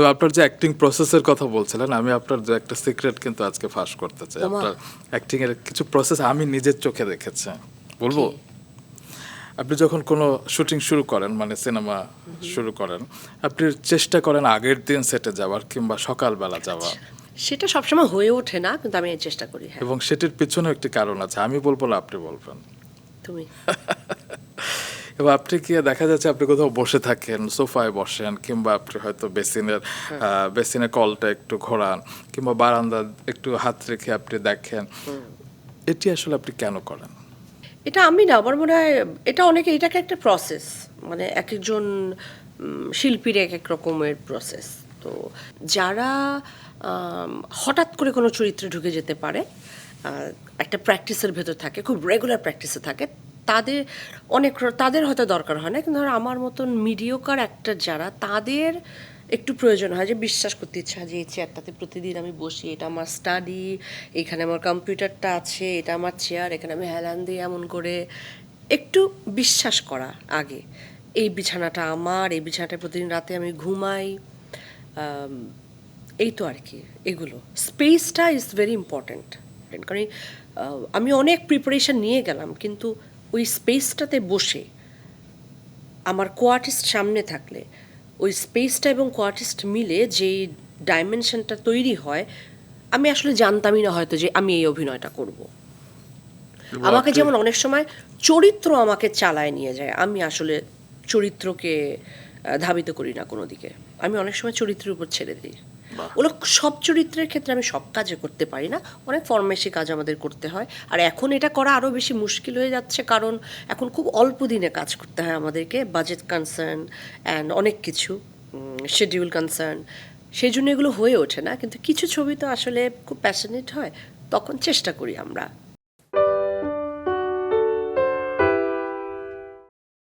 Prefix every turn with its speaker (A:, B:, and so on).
A: তবে আপনার যে অ্যাক্টিং প্রসেসের কথা বলছিলেন আমি আপনার যে একটা সিক্রেট কিন্তু আজকে ফাঁস করতে চাই। আপনার অ্যাক্টিং এর কিছু প্রসেস আমি নিজের চোখে দেখেছি। বলব? আপনি যখন কোনো শুটিং শুরু করেন মানে সিনেমা শুরু করেন আপনি চেষ্টা করেন আগের দিন সেটে যাওয়ার কিংবা সকালবেলা যাওয়া।
B: সেটা সবসময় হয়ে ওঠে না কিন্তু আমি চেষ্টা করি হ্যাঁ।
A: এবং সেটির পিছনে একটি কারণ আছে আমি বলব না আপনি বলবেন।
B: তুমি?
A: এবার আপনি কি দেখা যাচ্ছে আপনি কোথাও বসে থাকেন সোফায় বসেন কিংবা আপনি হয়তো বেসিনের বেসিনের কলটা একটু ঘোরান কিংবা বারান্দা একটু হাত রেখে আপনি দেখেন এটি আসলে আপনি কেন করেন?
B: এটা আমি না আমার মনে হয় এটা অনেকে এটাকে একটা প্রসেস মানে এক একজন শিল্পীর এক এক রকমের প্রসেস তো যারা হঠাৎ করে কোনো চরিত্রে ঢুকে যেতে পারে একটা প্র্যাকটিসের ভেতর থাকে খুব রেগুলার প্র্যাকটিসে থাকে তাদের অনেক তাদের হয়তো দরকার হয় না, কিন্তু ধরো আমার মতন মিডিওকার একটা যারা, তাদের একটু প্রয়োজন হয় যে বিশ্বাস করতে ইচ্ছা যে এই চেয়ারটাতে প্রতিদিন আমি বসি, এটা আমার স্টাডি এখানে আমার কম্পিউটারটা আছে, এটা আমার চেয়ার এখানে আমি হেলান দিই এমন করে। একটু বিশ্বাস করা আগে, এই বিছানাটা আমার, এই বিছানাটা প্রতিদিন রাতে আমি ঘুমাই এই তো আর কি, এগুলো। স্পেসটা ইজ ভেরি ইম্পর্ট্যান্ট কারণ আমি অনেক প্রিপারেশন নিয়ে গেলাম, কিন্তু ওই স্পেসটাতে বসে আমার কোয়ার্টিস্ট সামনে থাকলে ওই স্পেসটা এবং কোয়ার্টিস্ট মিলে যেই ডাইমেনশনটা তৈরি হয় আমি আসলে জানতামই না হয়তো যে আমি এই অভিনয়টা করব আমাকে যেমন অনেক সময় চরিত্র আমাকে চালায় নিয়ে যায় আমি আসলে চরিত্রকে ধাবিত করি না কোনো দিকে আমি অনেক সময় চরিত্রের উপর ছেড়ে দিই। ওগুলো সব চরিত্রের ক্ষেত্রে আমি সব কাজে করতে পারি না। অনেক ফরমেশি কাজ আমাদের করতে হয়। আর এখন এটা করা আরও বেশি মুশকিল হয়ে যাচ্ছে কারণ এখন খুব অল্প দিনে কাজ করতে হয় আমাদেরকে। বাজেট কনসার্ন অ্যান্ড অনেক কিছু শেডিউল কনসার্ন সেই জন্য এগুলো হয়ে ওঠে না। কিন্তু কিছু ছবি তো আসলে খুব প্যাশনেট হয়। তখন চেষ্টা করি আমরা।